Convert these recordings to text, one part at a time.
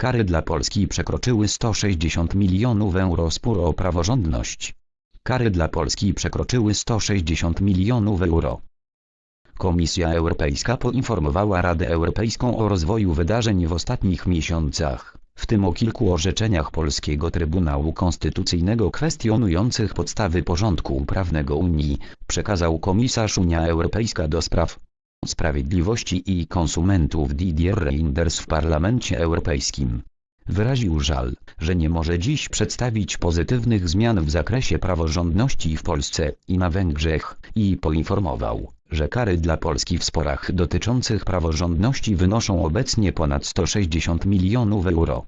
Kary dla Polski przekroczyły 160 milionów euro spór o praworządność. Kary dla Polski przekroczyły 160 milionów euro. Komisja Europejska poinformowała Radę Europejską o rozwoju wydarzeń w ostatnich miesiącach, w tym o kilku orzeczeniach polskiego Trybunału Konstytucyjnego kwestionujących podstawy porządku prawnego Unii, przekazał komisarz Unia Europejska do spraw Sprawiedliwości i Konsumentów Didier Reinders w Parlamencie Europejskim. Wyraził żal, że nie może dziś przedstawić pozytywnych zmian w zakresie praworządności w Polsce i na Węgrzech i poinformował, że kary dla Polski w sporach dotyczących praworządności wynoszą obecnie ponad 160 milionów euro.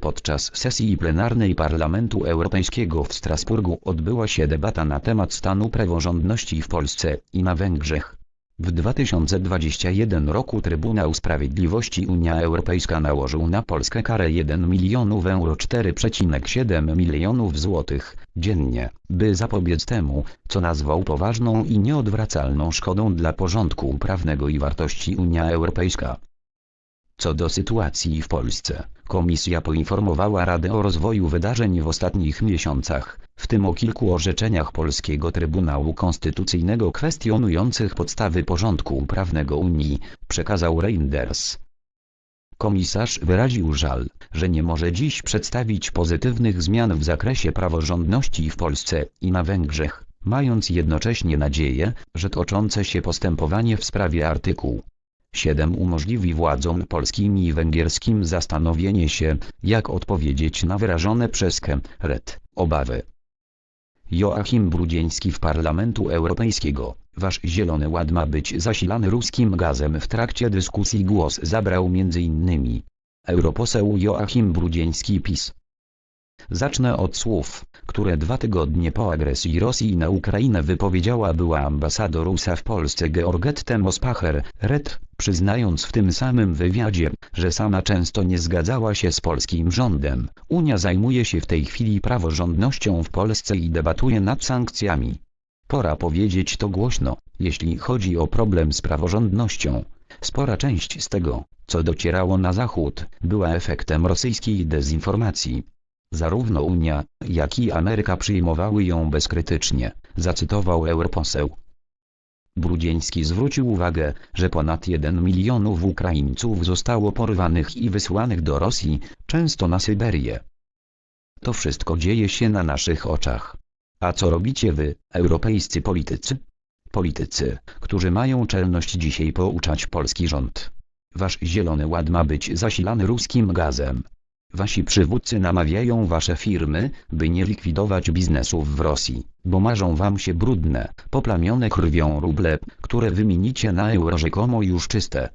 Podczas sesji plenarnej Parlamentu Europejskiego w Strasburgu odbyła się debata na temat stanu praworządności w Polsce i na Węgrzech. W 2021 roku Trybunał Sprawiedliwości Unia Europejska nałożył na Polskę karę 1 milionów euro 4,7 milionów złotych dziennie, by zapobiec temu, co nazwał poważną i nieodwracalną szkodą dla porządku prawnego i wartości Unia Europejska. Co do sytuacji w Polsce, Komisja poinformowała Radę o rozwoju wydarzeń w ostatnich miesiącach, w tym o kilku orzeczeniach polskiego Trybunału Konstytucyjnego kwestionujących podstawy porządku prawnego Unii, przekazał Reinders. Komisarz wyraził żal, że nie może dziś przedstawić pozytywnych zmian w zakresie praworządności w Polsce i na Węgrzech, mając jednocześnie nadzieję, że toczące się postępowanie w sprawie artykułu 7 umożliwi władzom polskim i węgierskim zastanowienie się, jak odpowiedzieć na wyrażone przez Red obawy. Joachim Brudzieński w Parlamentu Europejskiego, wasz Zielony Ład ma być zasilany ruskim gazem w trakcie dyskusji głos zabrał m.in. europoseł Joachim Brudzieński PiS. Zacznę od słów, które dwa tygodnie po agresji Rosji na Ukrainę wypowiedziała była ambasador USA w Polsce Georgette Mospacher, Red, przyznając w tym samym wywiadzie, że sama często nie zgadzała się z polskim rządem. Unia zajmuje się w tej chwili praworządnością w Polsce i debatuje nad sankcjami. Pora powiedzieć to głośno, jeśli chodzi o problem z praworządnością. Spora część z tego, co docierało na Zachód, była efektem rosyjskiej dezinformacji. Zarówno Unia, jak i Ameryka przyjmowały ją bezkrytycznie, zacytował europoseł. Brudzieński zwrócił uwagę, że ponad 1 milionów Ukraińców zostało porwanych i wysłanych do Rosji, często na Syberię. To wszystko dzieje się na naszych oczach. A co robicie wy, europejscy politycy? Politycy, którzy mają czelność dzisiaj pouczać polski rząd. Wasz zielony ład ma być zasilany ruskim gazem. Wasi przywódcy namawiają wasze firmy, by nie likwidować biznesów w Rosji, bo marzą wam się brudne, poplamione krwią ruble, które wymienicie na euro rzekomo już czyste.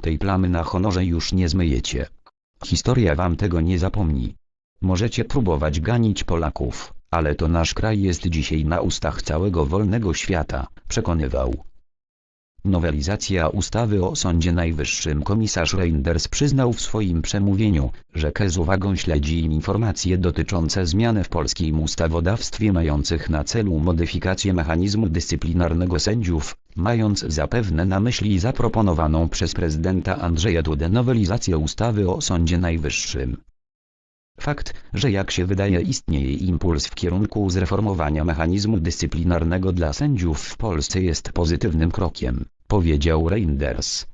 Tej plamy na honorze już nie zmyjecie. Historia wam tego nie zapomni. Możecie próbować ganić Polaków, ale to nasz kraj jest dzisiaj na ustach całego wolnego świata, przekonywał. Nowelizacja ustawy o Sądzie Najwyższym komisarz Reinders przyznał w swoim przemówieniu, że KE z uwagą śledzi informacje dotyczące zmian w polskim ustawodawstwie mających na celu modyfikację mechanizmu dyscyplinarnego sędziów, mając zapewne na myśli zaproponowaną przez prezydenta Andrzeja Dudę nowelizację ustawy o Sądzie Najwyższym. Fakt, że jak się wydaje istnieje impuls w kierunku zreformowania mechanizmu dyscyplinarnego dla sędziów w Polsce jest pozytywnym krokiem, powiedział Reinders.